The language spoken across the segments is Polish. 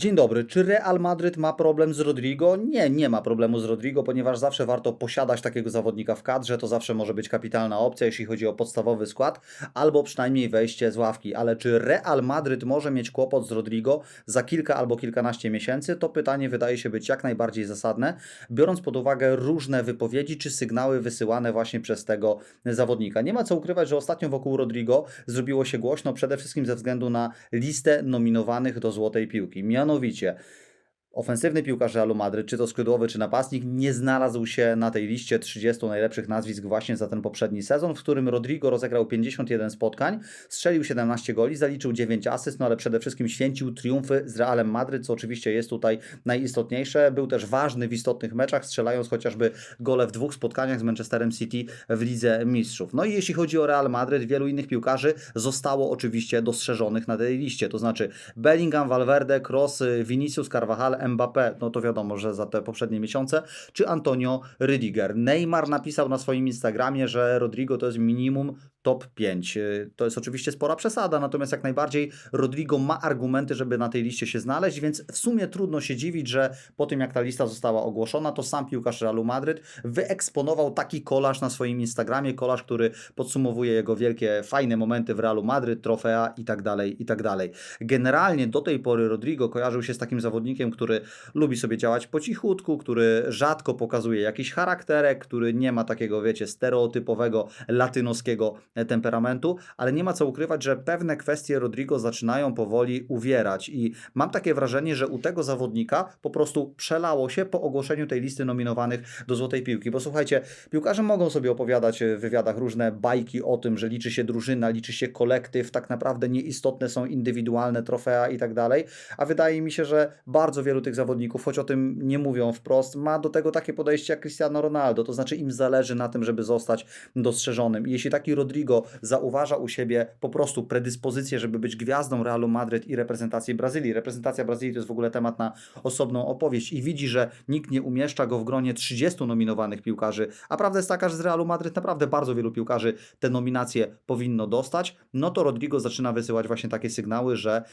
Dzień dobry. Czy Real Madryt ma problem z Rodrigo? Nie, nie ma problemu z Rodrigo, ponieważ zawsze warto posiadać takiego zawodnika w kadrze. To zawsze może być kapitalna opcja, jeśli chodzi o podstawowy skład, albo przynajmniej wejście z ławki. Ale czy Real Madryt może mieć kłopot z Rodrigo za kilka albo kilkanaście miesięcy? To pytanie wydaje się być jak najbardziej zasadne, biorąc pod uwagę różne wypowiedzi czy sygnały wysyłane właśnie przez tego zawodnika. Nie ma co ukrywać, że ostatnio wokół Rodrigo zrobiło się głośno przede wszystkim ze względu na listę nominowanych do złotej piłki. Mianowicie mianowicie ofensywny piłkarz Realu Madryt, czy to skrzydłowy, czy napastnik, nie znalazł się na tej liście 30 najlepszych nazwisk właśnie za ten poprzedni sezon, w którym Rodrigo rozegrał 51 spotkań, strzelił 17 goli, zaliczył 9 asyst, no ale przede wszystkim święcił triumfy z Realem Madryt, co oczywiście jest tutaj najistotniejsze. Był też ważny w istotnych meczach, strzelając chociażby gole w dwóch spotkaniach z Manchesterem City w Lidze Mistrzów. No i jeśli chodzi o Real Madryt, wielu innych piłkarzy zostało oczywiście dostrzeżonych na tej liście, to znaczy Bellingham, Valverde, Kroos, Vinicius, Carvajal, Mbappé, no to wiadomo, że za te poprzednie miesiące, czy Antonio Rydiger. Neymar napisał na swoim Instagramie, że Rodrigo to jest minimum top 5. Y, To jest oczywiście spora przesada, natomiast jak najbardziej Rodrigo ma argumenty, żeby na tej liście się znaleźć, więc w sumie trudno się dziwić, że po tym jak ta lista została ogłoszona, to sam piłkarz Realu Madryt wyeksponował taki kolaż na swoim Instagramie, kolaż, który podsumowuje jego wielkie, fajne momenty w Realu Madryt, trofea i tak dalej, i tak dalej. Generalnie do tej pory Rodrigo kojarzył się z takim zawodnikiem, który lubi sobie działać po cichutku, który rzadko pokazuje jakiś charakterek, który nie ma takiego, wiecie, stereotypowego latynoskiego temperamentu, ale nie ma co ukrywać, że pewne kwestie Rodrigo zaczynają powoli uwierać. I mam takie wrażenie, że u tego zawodnika po prostu przelało się po ogłoszeniu tej listy nominowanych do Złotej Piłki, bo słuchajcie, piłkarze mogą sobie opowiadać w wywiadach różne bajki o tym, że liczy się drużyna, liczy się kolektyw, tak naprawdę nieistotne są indywidualne trofea i tak dalej, a wydaje mi się, że bardzo wielu tych zawodników, choć o tym nie mówią wprost, ma do tego takie podejście jak Cristiano Ronaldo, to znaczy im zależy na tym, żeby zostać dostrzeżonym. I jeśli taki Rodrigo zauważa u siebie po prostu predyspozycję, żeby być gwiazdą Realu Madryt i reprezentacji Brazylii, reprezentacja Brazylii to jest w ogóle temat na osobną opowieść i widzi, że nikt nie umieszcza go w gronie 30 nominowanych piłkarzy, a prawda jest taka, że z Realu Madryt naprawdę bardzo wielu piłkarzy te nominacje powinno dostać, no to Rodrigo zaczyna wysyłać właśnie takie sygnały, że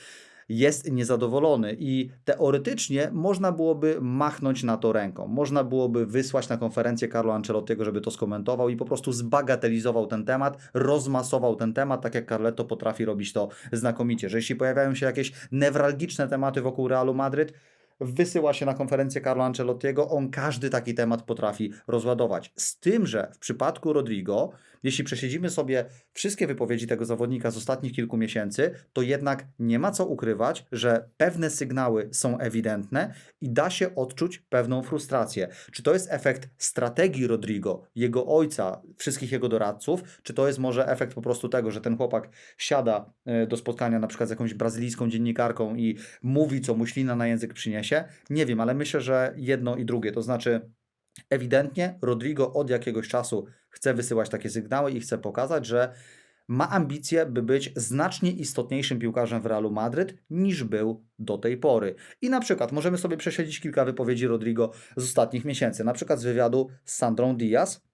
jest niezadowolony i teoretycznie można byłoby machnąć na to ręką. Można byłoby wysłać na konferencję Carlo Ancelottiego, żeby to skomentował i po prostu zbagatelizował ten temat, rozmasował ten temat, tak jak Carletto potrafi robić to znakomicie, że jeśli pojawiają się jakieś newralgiczne tematy wokół Realu Madryt, wysyła się na konferencję Carlo Ancelottiego, on każdy taki temat potrafi rozładować. Z tym, że w przypadku Rodrigo, jeśli przesiedzimy sobie wszystkie wypowiedzi tego zawodnika z ostatnich kilku miesięcy, to jednak nie ma co ukrywać, że pewne sygnały są ewidentne i da się odczuć pewną frustrację. Czy to jest efekt strategii Rodrigo, jego ojca, wszystkich jego doradców, czy to jest może efekt po prostu tego, że ten chłopak siada e, do spotkania na przykład z jakąś brazylijską dziennikarką i mówi, co mu ślina na język przyniesie? Nie wiem, ale myślę, że jedno i drugie, to znaczy ewidentnie Rodrigo od jakiegoś czasu chce wysyłać takie sygnały i chce pokazać, że ma ambicje, by być znacznie istotniejszym piłkarzem w Realu Madryt niż był do tej pory. I na przykład możemy sobie przesiedzieć kilka wypowiedzi Rodrigo z ostatnich miesięcy, na przykład z wywiadu z Sandrą Diaz,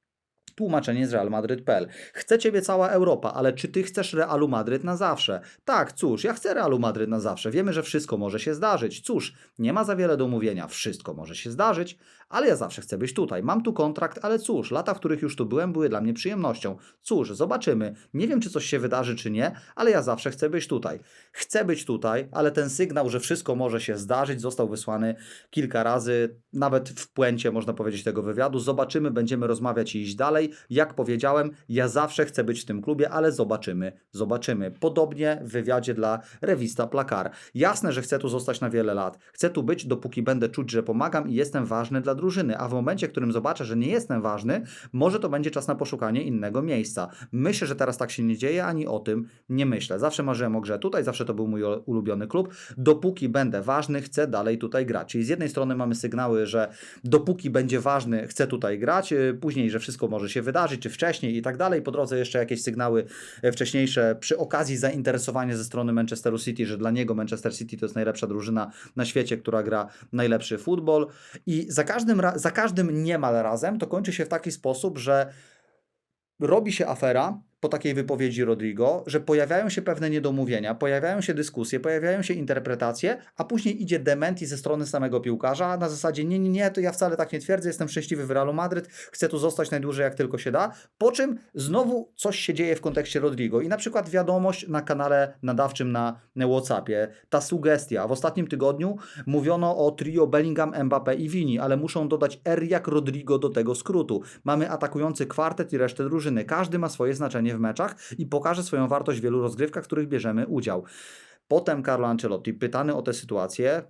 Tłumaczenie z Real Madryt.pl. Chce Ciebie cała Europa, ale czy Ty chcesz Realu Madryt na zawsze? Tak, cóż, ja chcę Realu Madryt na zawsze. Wiemy, że wszystko może się zdarzyć. Cóż, nie ma za wiele do mówienia. Wszystko może się zdarzyć, ale ja zawsze chcę być tutaj. Mam tu kontrakt, ale cóż, lata, w których już tu byłem, były dla mnie przyjemnością. Cóż, zobaczymy. Nie wiem, czy coś się wydarzy, czy nie, ale ja zawsze chcę być tutaj. Chcę być tutaj, ale ten sygnał, że wszystko może się zdarzyć, został wysłany kilka razy, nawet w puencie, można powiedzieć, tego wywiadu. Zobaczymy, będziemy rozmawiać i iść dalej. Jak powiedziałem, ja zawsze chcę być w tym klubie, ale zobaczymy, zobaczymy. Podobnie w wywiadzie dla Revista Placar. Jasne, że chcę tu zostać na wiele lat. Chcę tu być, dopóki będę czuć, że pomagam i jestem ważny dla drużyny, a w momencie, w którym zobaczę, że nie jestem ważny, może to będzie czas na poszukanie innego miejsca. Myślę, że teraz tak się nie dzieje, ani o tym nie myślę. Zawsze marzyłem o grze tutaj, zawsze to był mój ulubiony klub. Dopóki będę ważny, chcę dalej tutaj grać. Czyli z jednej strony mamy sygnały, że dopóki będzie ważny, chcę tutaj grać, yy, później, że wszystko może się wydarzyć, czy wcześniej i tak dalej. Po drodze jeszcze jakieś sygnały e, wcześniejsze przy okazji zainteresowania ze strony Manchesteru City, że dla niego Manchester City to jest najlepsza drużyna na świecie, która gra najlepszy futbol. I za każdym, ra- za każdym niemal razem to kończy się w taki sposób, że robi się afera, po takiej wypowiedzi Rodrigo, że pojawiają się pewne niedomówienia, pojawiają się dyskusje, pojawiają się interpretacje, a później idzie dementi ze strony samego piłkarza na zasadzie nie, nie, nie, to ja wcale tak nie twierdzę, jestem szczęśliwy w Realu Madryt, chcę tu zostać najdłużej jak tylko się da, po czym znowu coś się dzieje w kontekście Rodrigo i na przykład wiadomość na kanale nadawczym na Whatsappie, ta sugestia, w ostatnim tygodniu mówiono o trio Bellingham, Mbappé i Vini, ale muszą dodać R jak Rodrigo do tego skrótu. Mamy atakujący kwartet i resztę drużyny, każdy ma swoje znaczenie w meczach i pokaże swoją wartość w wielu rozgrywkach, w których bierzemy udział. Potem Carlo Ancelotti, pytany o tę sytuację,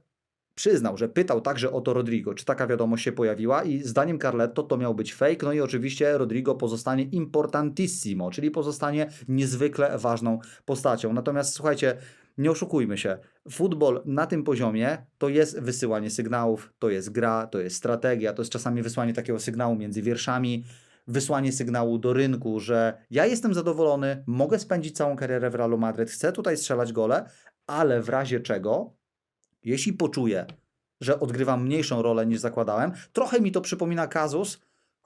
przyznał, że pytał także o to Rodrigo, czy taka wiadomość się pojawiła i zdaniem Carletto to miał być fake, no i oczywiście Rodrigo pozostanie importantissimo, czyli pozostanie niezwykle ważną postacią. Natomiast słuchajcie, nie oszukujmy się, futbol na tym poziomie to jest wysyłanie sygnałów, to jest gra, to jest strategia, to jest czasami wysłanie takiego sygnału między wierszami, wysłanie sygnału do rynku, że ja jestem zadowolony, mogę spędzić całą karierę w Realu Madryt, chcę tutaj strzelać gole, ale w razie czego, jeśli poczuję, że odgrywam mniejszą rolę niż zakładałem, trochę mi to przypomina kazus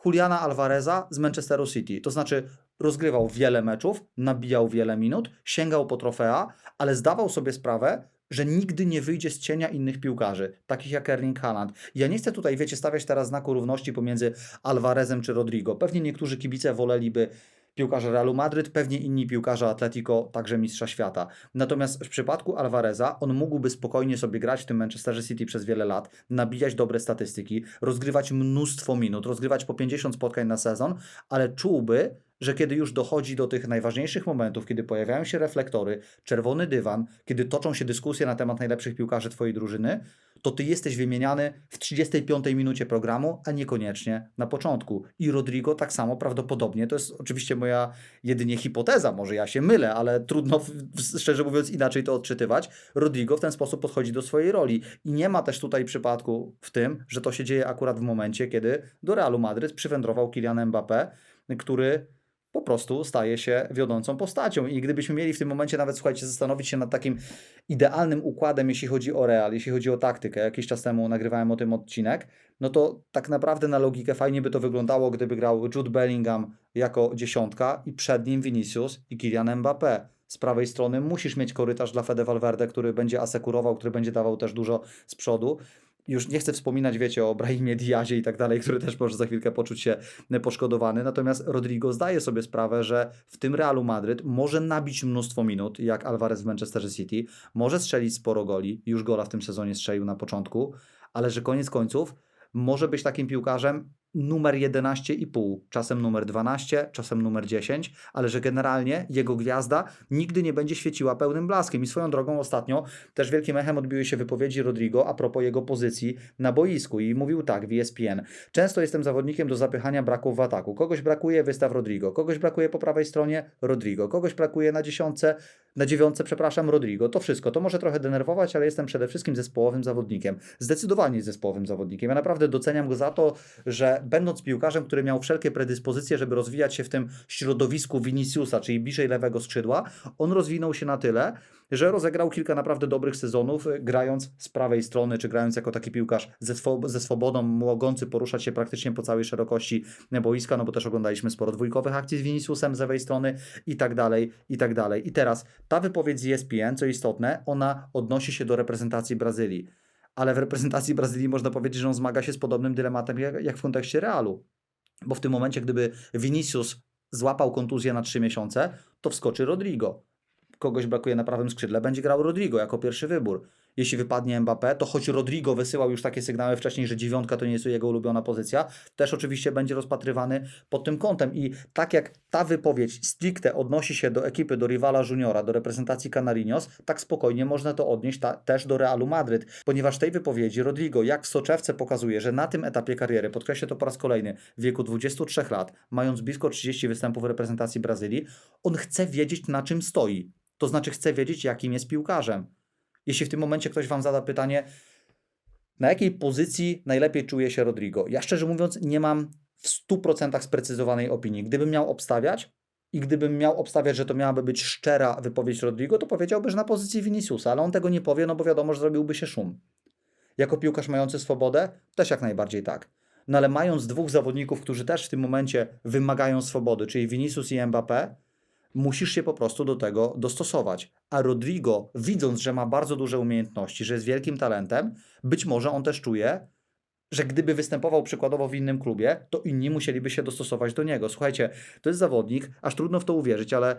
Juliana Alvareza z Manchesteru City. To znaczy rozgrywał wiele meczów, nabijał wiele minut, sięgał po trofea, ale zdawał sobie sprawę, że nigdy nie wyjdzie z cienia innych piłkarzy, takich jak Erling Haaland. Ja nie chcę tutaj, wiecie, stawiać teraz znaku równości pomiędzy Alvarezem czy Rodrigo. Pewnie niektórzy kibice woleliby piłkarza Realu Madryt, pewnie inni piłkarze Atletico, także mistrza świata. Natomiast w przypadku Alvareza on mógłby spokojnie sobie grać w tym Manchesterze City przez wiele lat, nabijać dobre statystyki, rozgrywać mnóstwo minut, rozgrywać po 50 spotkań na sezon, ale czułby, że kiedy już dochodzi do tych najważniejszych momentów, kiedy pojawiają się reflektory, czerwony dywan, kiedy toczą się dyskusje na temat najlepszych piłkarzy Twojej drużyny, to Ty jesteś wymieniany w 35 minucie programu, a niekoniecznie na początku. I Rodrigo tak samo prawdopodobnie, to jest oczywiście moja jedynie hipoteza, może ja się mylę, ale trudno, szczerze mówiąc, inaczej to odczytywać. Rodrigo w ten sposób podchodzi do swojej roli. I nie ma też tutaj przypadku w tym, że to się dzieje akurat w momencie, kiedy do Realu Madryt przywędrował Kylian Mbappé, który po prostu staje się wiodącą postacią. I gdybyśmy mieli w tym momencie nawet, słuchajcie, zastanowić się nad takim idealnym układem, jeśli chodzi o Real, jeśli chodzi o taktykę, jakiś czas temu nagrywałem o tym odcinek, no to tak naprawdę na logikę fajnie by to wyglądało, gdyby grał Jude Bellingham jako dziesiątka i przed nim Vinicius i Kylian Mbappé. Z prawej strony musisz mieć korytarz dla Fede Valverde, który będzie asekurował, który będzie dawał też dużo z przodu już nie chcę wspominać, wiecie, o Brahimie Diazie i tak dalej, który też może za chwilkę poczuć się poszkodowany. Natomiast Rodrigo zdaje sobie sprawę, że w tym Realu Madryt może nabić mnóstwo minut, jak Alvarez w Manchester City, może strzelić sporo goli, już gola w tym sezonie strzelił na początku, ale że koniec końców może być takim piłkarzem, numer 11,5, czasem numer 12, czasem numer 10, ale że generalnie jego gwiazda nigdy nie będzie świeciła pełnym blaskiem. I swoją drogą ostatnio też wielkim echem odbiły się wypowiedzi Rodrigo a propos jego pozycji na boisku i mówił tak w ESPN. Często jestem zawodnikiem do zapychania braków w ataku. Kogoś brakuje, wystaw Rodrigo. Kogoś brakuje po prawej stronie, Rodrigo. Kogoś brakuje na dziesiątce, na dziewiątce, przepraszam, Rodrigo. To wszystko. To może trochę denerwować, ale jestem przede wszystkim zespołowym zawodnikiem. Zdecydowanie zespołowym zawodnikiem. Ja naprawdę doceniam go za to, że będąc piłkarzem, który miał wszelkie predyspozycje, żeby rozwijać się w tym środowisku Viniciusa, czyli bliżej lewego skrzydła, on rozwinął się na tyle, że rozegrał kilka naprawdę dobrych sezonów, grając z prawej strony, czy grając jako taki piłkarz ze, ze swobodą, mogący poruszać się praktycznie po całej szerokości boiska, no bo też oglądaliśmy sporo dwójkowych akcji z Viniciusem z lewej strony i tak dalej, i tak dalej. I teraz ta wypowiedź z ESPN, co istotne, ona odnosi się do reprezentacji Brazylii ale w reprezentacji Brazylii można powiedzieć, że on zmaga się z podobnym dylematem jak, jak w kontekście Realu. Bo w tym momencie, gdyby Vinicius złapał kontuzję na 3 miesiące, to wskoczy Rodrigo. Kogoś brakuje na prawym skrzydle, będzie grał Rodrigo jako pierwszy wybór jeśli wypadnie Mbappé, to choć Rodrigo wysyłał już takie sygnały wcześniej, że dziewiątka to nie jest jego ulubiona pozycja, też oczywiście będzie rozpatrywany pod tym kątem. I tak jak ta wypowiedź stricte odnosi się do ekipy, do rywala juniora, do reprezentacji Canarinos, tak spokojnie można to odnieść ta, też do Realu Madryt, ponieważ tej wypowiedzi Rodrigo, jak w soczewce pokazuje, że na tym etapie kariery, podkreślę to po raz kolejny, w wieku 23 lat, mając blisko 30 występów w reprezentacji Brazylii, on chce wiedzieć na czym stoi. To znaczy chce wiedzieć, jakim jest piłkarzem. Jeśli w tym momencie ktoś Wam zada pytanie, na jakiej pozycji najlepiej czuje się Rodrigo? Ja szczerze mówiąc nie mam w 100% sprecyzowanej opinii. Gdybym miał obstawiać i gdybym miał obstawiać, że to miałaby być szczera wypowiedź Rodrigo, to powiedziałby, że na pozycji Viniciusa, ale on tego nie powie, no bo wiadomo, że zrobiłby się szum. Jako piłkarz mający swobodę? Też jak najbardziej tak. No ale mając dwóch zawodników, którzy też w tym momencie wymagają swobody, czyli Vinicius i Mbappé, musisz się po prostu do tego dostosować. A Rodrigo, widząc, że ma bardzo duże umiejętności, że jest wielkim talentem, być może on też czuje, że gdyby występował przykładowo w innym klubie, to inni musieliby się dostosować do niego. Słuchajcie, to jest zawodnik, aż trudno w to uwierzyć, ale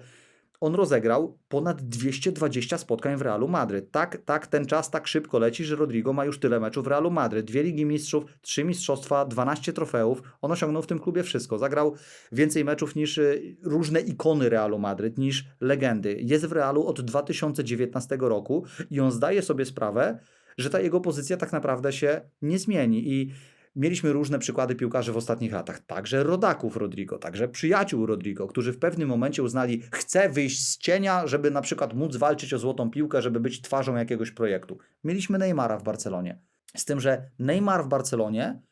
on rozegrał ponad 220 spotkań w Realu Madryt. Tak, tak, ten czas tak szybko leci, że Rodrigo ma już tyle meczów w Realu Madryt. Dwie Ligi Mistrzów, trzy mistrzostwa, 12 trofeów. On osiągnął w tym klubie wszystko. Zagrał więcej meczów niż y, różne ikony Realu Madryt, niż legendy. Jest w Realu od 2019 roku i on zdaje sobie sprawę, że ta jego pozycja tak naprawdę się nie zmieni i Mieliśmy różne przykłady piłkarzy w ostatnich latach, także rodaków Rodrigo, także przyjaciół Rodrigo, którzy w pewnym momencie uznali, chcę wyjść z cienia, żeby na przykład móc walczyć o złotą piłkę, żeby być twarzą jakiegoś projektu. Mieliśmy Neymara w Barcelonie. Z tym, że Neymar w Barcelonie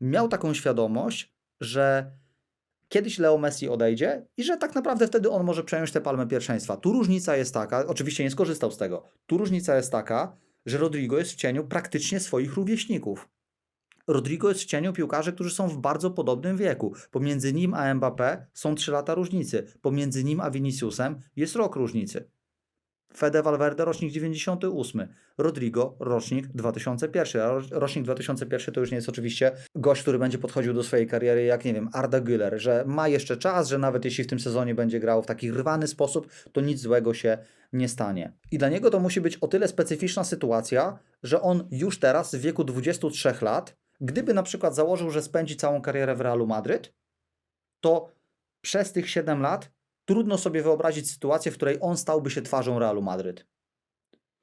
miał taką świadomość, że kiedyś Leo Messi odejdzie i że tak naprawdę wtedy on może przejąć tę palmę pierwszeństwa. Tu różnica jest taka, oczywiście nie skorzystał z tego, tu różnica jest taka, że Rodrigo jest w cieniu praktycznie swoich rówieśników. Rodrigo jest w cieniu piłkarzy, którzy są w bardzo podobnym wieku. Pomiędzy nim a Mbappé są 3 lata różnicy. Pomiędzy nim a Viniciusem jest rok różnicy. Fede Valverde rocznik 98, Rodrigo rocznik 2001. A rocznik 2001 to już nie jest oczywiście gość, który będzie podchodził do swojej kariery jak, nie wiem, Arda Güler, że ma jeszcze czas, że nawet jeśli w tym sezonie będzie grał w taki rwany sposób, to nic złego się nie stanie. I dla niego to musi być o tyle specyficzna sytuacja, że on już teraz w wieku 23 lat Gdyby na przykład założył, że spędzi całą karierę w Realu Madryt, to przez tych 7 lat trudno sobie wyobrazić sytuację, w której on stałby się twarzą Realu Madryt.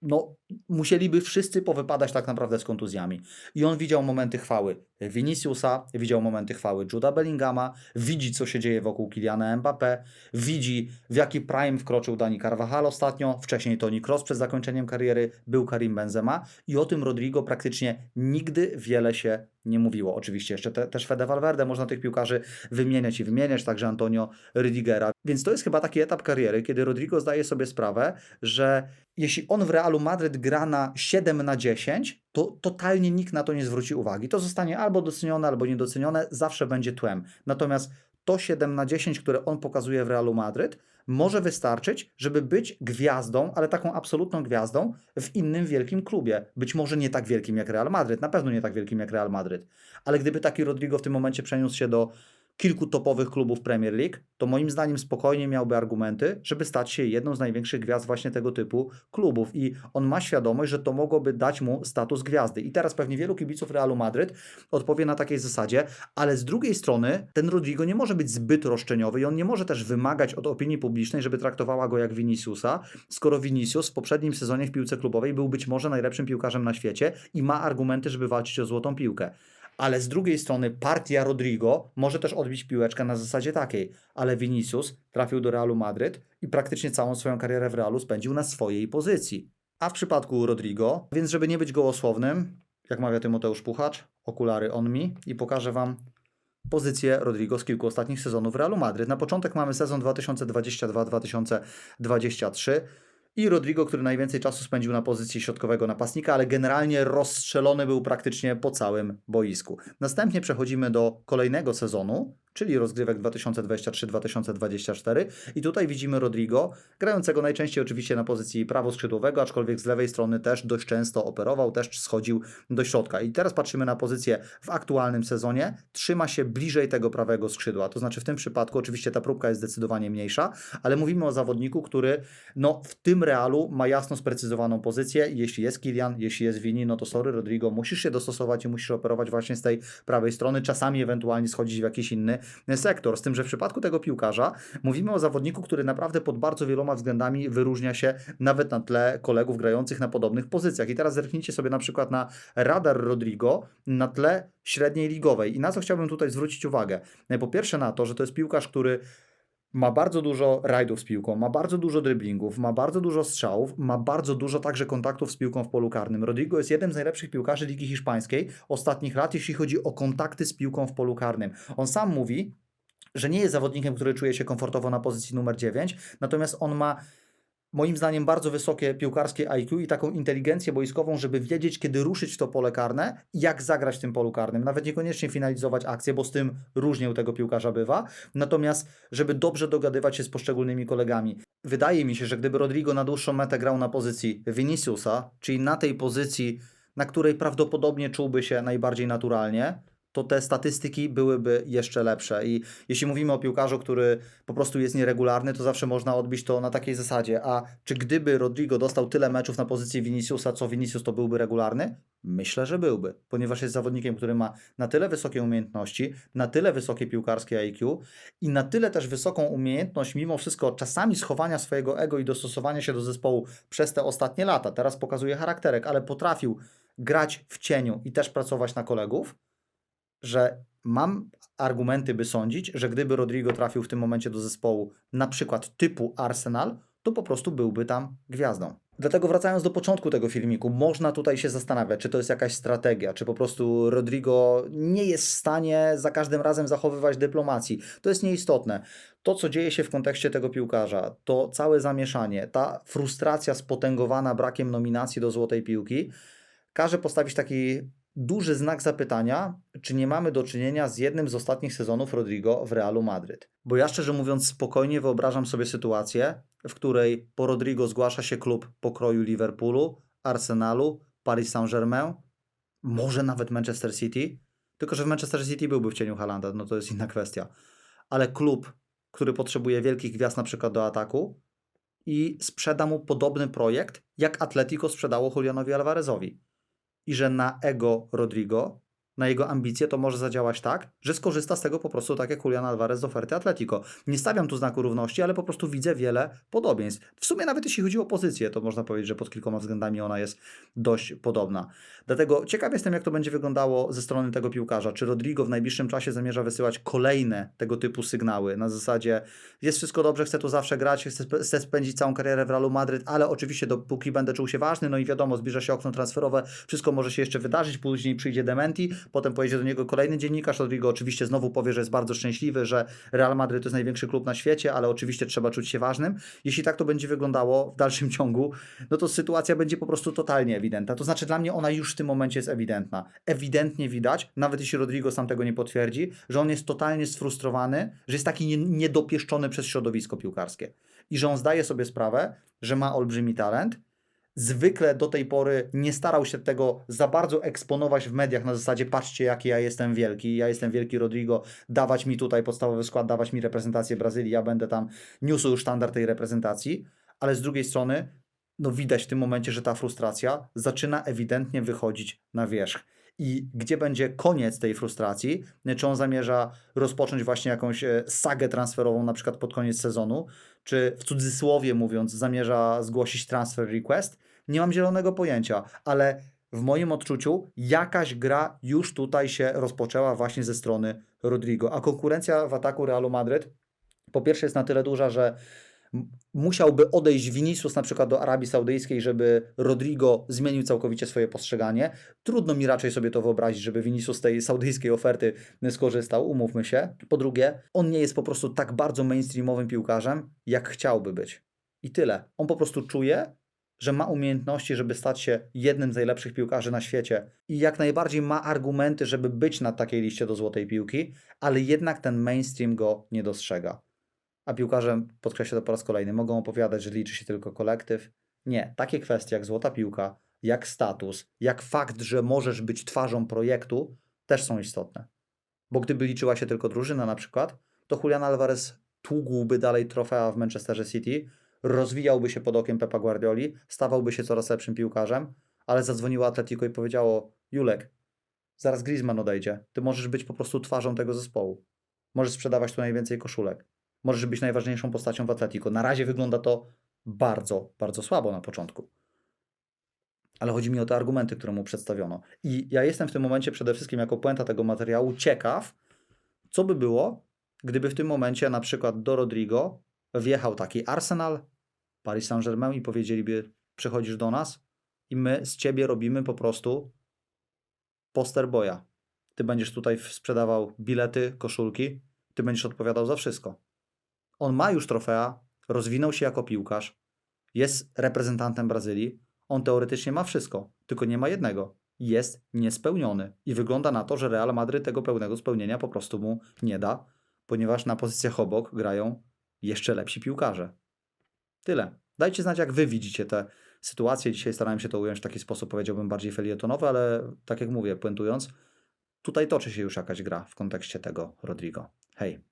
No, musieliby wszyscy powypadać tak naprawdę z kontuzjami. I on widział momenty chwały Viniciusa, widział momenty chwały Juda Bellingama, widzi co się dzieje wokół Kyliana Mbappé, widzi w jaki prime wkroczył Dani Carvajal ostatnio, wcześniej Toni Kroos przed zakończeniem kariery, był Karim Benzema i o tym Rodrigo praktycznie nigdy wiele się nie mówiło. Oczywiście jeszcze te, też Fede Valverde, można tych piłkarzy wymieniać i wymieniać, także Antonio Rydigera. Więc to jest chyba taki etap kariery, kiedy Rodrigo zdaje sobie sprawę, że jeśli on w Realu Madryt gra na 7 na 10, to totalnie nikt na to nie zwróci uwagi. To zostanie albo docenione, albo niedocenione, zawsze będzie tłem. Natomiast to 7 na 10, które on pokazuje w Realu Madryt, może wystarczyć, żeby być gwiazdą, ale taką absolutną gwiazdą w innym wielkim klubie. Być może nie tak wielkim jak Real Madryt, na pewno nie tak wielkim jak Real Madryt. Ale gdyby taki Rodrigo w tym momencie przeniósł się do kilku topowych klubów Premier League, to moim zdaniem spokojnie miałby argumenty, żeby stać się jedną z największych gwiazd właśnie tego typu klubów. I on ma świadomość, że to mogłoby dać mu status gwiazdy. I teraz pewnie wielu kibiców Realu Madryt odpowie na takiej zasadzie, ale z drugiej strony ten Rodrigo nie może być zbyt roszczeniowy i on nie może też wymagać od opinii publicznej, żeby traktowała go jak Viniciusa, skoro Vinicius w poprzednim sezonie w piłce klubowej był być może najlepszym piłkarzem na świecie i ma argumenty, żeby walczyć o złotą piłkę ale z drugiej strony partia Rodrigo może też odbić piłeczkę na zasadzie takiej, ale Vinicius trafił do Realu Madryt i praktycznie całą swoją karierę w Realu spędził na swojej pozycji. A w przypadku Rodrigo, więc żeby nie być gołosłownym, jak mawia Tymoteusz Puchacz, okulary on mi i pokażę Wam pozycję Rodrigo z kilku ostatnich sezonów w Realu Madryt. Na początek mamy sezon 2022-2023 i Rodrigo, który najwięcej czasu spędził na pozycji środkowego napastnika, ale generalnie rozstrzelony był praktycznie po całym boisku. Następnie przechodzimy do kolejnego sezonu, czyli rozgrywek 2023-2024 i tutaj widzimy Rodrigo, grającego najczęściej oczywiście na pozycji prawoskrzydłowego, aczkolwiek z lewej strony też dość często operował, też schodził do środka. I teraz patrzymy na pozycję w aktualnym sezonie, trzyma się bliżej tego prawego skrzydła, to znaczy w tym przypadku oczywiście ta próbka jest zdecydowanie mniejsza, ale mówimy o zawodniku, który no, w tym realu ma jasno sprecyzowaną pozycję. Jeśli jest Kilian, jeśli jest Vini, no to sorry Rodrigo, musisz się dostosować i musisz operować właśnie z tej prawej strony, czasami ewentualnie schodzić w jakiś inny sektor. Z tym, że w przypadku tego piłkarza mówimy o zawodniku, który naprawdę pod bardzo wieloma względami wyróżnia się nawet na tle kolegów grających na podobnych pozycjach. I teraz zerknijcie sobie na przykład na radar Rodrigo na tle średniej ligowej. I na co chciałbym tutaj zwrócić uwagę? Po pierwsze na to, że to jest piłkarz, który ma bardzo dużo rajdów z piłką, ma bardzo dużo driblingów, ma bardzo dużo strzałów, ma bardzo dużo także kontaktów z piłką w polu karnym. Rodrigo jest jednym z najlepszych piłkarzy Ligi Hiszpańskiej ostatnich lat, jeśli chodzi o kontakty z piłką w polu karnym. On sam mówi, że nie jest zawodnikiem, który czuje się komfortowo na pozycji numer 9, natomiast on ma moim zdaniem bardzo wysokie piłkarskie IQ i taką inteligencję boiskową, żeby wiedzieć, kiedy ruszyć w to pole karne i jak zagrać w tym polu karnym. Nawet niekoniecznie finalizować akcję, bo z tym różnie u tego piłkarza bywa. Natomiast, żeby dobrze dogadywać się z poszczególnymi kolegami. Wydaje mi się, że gdyby Rodrigo na dłuższą metę grał na pozycji Viniciusa, czyli na tej pozycji, na której prawdopodobnie czułby się najbardziej naturalnie, to te statystyki byłyby jeszcze lepsze. I jeśli mówimy o piłkarzu, który po prostu jest nieregularny, to zawsze można odbić to na takiej zasadzie. A czy gdyby Rodrigo dostał tyle meczów na pozycji Viniciusa, co Vinicius, to byłby regularny? Myślę, że byłby, ponieważ jest zawodnikiem, który ma na tyle wysokie umiejętności, na tyle wysokie piłkarskie IQ i na tyle też wysoką umiejętność, mimo wszystko, czasami schowania swojego ego i dostosowania się do zespołu przez te ostatnie lata. Teraz pokazuje charakterek, ale potrafił grać w cieniu i też pracować na kolegów że mam argumenty, by sądzić, że gdyby Rodrigo trafił w tym momencie do zespołu na przykład typu Arsenal, to po prostu byłby tam gwiazdą. Dlatego wracając do początku tego filmiku, można tutaj się zastanawiać, czy to jest jakaś strategia, czy po prostu Rodrigo nie jest w stanie za każdym razem zachowywać dyplomacji. To jest nieistotne. To, co dzieje się w kontekście tego piłkarza, to całe zamieszanie, ta frustracja spotęgowana brakiem nominacji do złotej piłki, każe postawić taki duży znak zapytania, czy nie mamy do czynienia z jednym z ostatnich sezonów Rodrigo w Realu Madryt. Bo ja szczerze mówiąc spokojnie wyobrażam sobie sytuację, w której po Rodrigo zgłasza się klub pokroju Liverpoolu, Arsenalu, Paris Saint-Germain, może nawet Manchester City, tylko że w Manchester City byłby w cieniu Halanda, no to jest inna kwestia. Ale klub, który potrzebuje wielkich gwiazd na przykład do ataku i sprzeda mu podobny projekt, jak Atletico sprzedało Julianowi Alvarezowi i że na ego Rodrigo, na jego ambicje, to może zadziałać tak, że skorzysta z tego po prostu tak jak Julian Alvarez z oferty Atletico. Nie stawiam tu znaku równości, ale po prostu widzę wiele podobieństw. W sumie nawet jeśli chodzi o pozycję, to można powiedzieć, że pod kilkoma względami ona jest dość podobna. Dlatego ciekaw jestem, jak to będzie wyglądało ze strony tego piłkarza. Czy Rodrigo w najbliższym czasie zamierza wysyłać kolejne tego typu sygnały na zasadzie jest wszystko dobrze, chcę tu zawsze grać, chcę, chcę spędzić całą karierę w Realu Madryt, ale oczywiście dopóki będę czuł się ważny, no i wiadomo, zbliża się okno transferowe, wszystko może się jeszcze wydarzyć, później przyjdzie dementi, potem pojedzie do niego kolejny dziennikarz, Rodrigo oczywiście znowu powie, że jest bardzo szczęśliwy, że Real Madryt to jest największy klub na świecie, ale oczywiście trzeba czuć się ważnym. Jeśli tak to będzie wyglądało w dalszym ciągu, no to sytuacja będzie po prostu totalnie ewidentna. To znaczy dla mnie ona już w tym momencie jest ewidentna. Ewidentnie widać, nawet jeśli Rodrigo sam tego nie potwierdzi, że on jest totalnie sfrustrowany, że jest taki niedopieszczony przez środowisko piłkarskie i że on zdaje sobie sprawę, że ma olbrzymi talent zwykle do tej pory nie starał się tego za bardzo eksponować w mediach na zasadzie patrzcie jaki ja jestem wielki, ja jestem wielki Rodrigo, dawać mi tutaj podstawowy skład, dawać mi reprezentację Brazylii, ja będę tam niósł już sztandard tej reprezentacji, ale z drugiej strony no widać w tym momencie, że ta frustracja zaczyna ewidentnie wychodzić na wierzch. I gdzie będzie koniec tej frustracji? Czy on zamierza rozpocząć właśnie jakąś e, sagę transferową, na przykład pod koniec sezonu? Czy w cudzysłowie mówiąc, zamierza zgłosić transfer request? Nie mam zielonego pojęcia, ale w moim odczuciu jakaś gra już tutaj się rozpoczęła właśnie ze strony Rodrigo. A konkurencja w ataku Realu Madryt po pierwsze jest na tyle duża, że musiałby odejść Vinicius na przykład do Arabii Saudyjskiej, żeby Rodrigo zmienił całkowicie swoje postrzeganie. Trudno mi raczej sobie to wyobrazić, żeby Vinicius z tej saudyjskiej oferty skorzystał, umówmy się. Po drugie, on nie jest po prostu tak bardzo mainstreamowym piłkarzem, jak chciałby być. I tyle. On po prostu czuje, że ma umiejętności, żeby stać się jednym z najlepszych piłkarzy na świecie i jak najbardziej ma argumenty, żeby być na takiej liście do złotej piłki, ale jednak ten mainstream go nie dostrzega. A piłkarze, podkreślę to po raz kolejny, mogą opowiadać, że liczy się tylko kolektyw. Nie, takie kwestie jak złota piłka, jak status, jak fakt, że możesz być twarzą projektu, też są istotne. Bo gdyby liczyła się tylko drużyna na przykład, to Julian Alvarez tługłby dalej trofea w Manchesterze City, rozwijałby się pod okiem Pepa Guardioli, stawałby się coraz lepszym piłkarzem, ale zadzwoniło Atletico i powiedziało Julek, zaraz Griezmann odejdzie, ty możesz być po prostu twarzą tego zespołu. Możesz sprzedawać tu najwięcej koszulek. Możesz być najważniejszą postacią w Atletico. Na razie wygląda to bardzo, bardzo słabo na początku. Ale chodzi mi o te argumenty, które mu przedstawiono. I ja jestem w tym momencie przede wszystkim jako puenta tego materiału ciekaw, co by było, gdyby w tym momencie na przykład do Rodrigo wjechał taki Arsenal, Paris Saint-Germain i powiedzieliby przychodzisz do nas i my z ciebie robimy po prostu poster boja. Ty będziesz tutaj sprzedawał bilety, koszulki, ty będziesz odpowiadał za wszystko. On ma już trofea, rozwinął się jako piłkarz, jest reprezentantem Brazylii, on teoretycznie ma wszystko, tylko nie ma jednego. Jest niespełniony i wygląda na to, że Real Madryt tego pełnego spełnienia po prostu mu nie da, ponieważ na pozycjach obok grają jeszcze lepsi piłkarze. Tyle. Dajcie znać, jak wy widzicie te sytuacje. Dzisiaj starałem się to ująć w taki sposób, powiedziałbym, bardziej felietonowy, ale tak jak mówię, puentując, tutaj toczy się już jakaś gra w kontekście tego Rodrigo. Hej.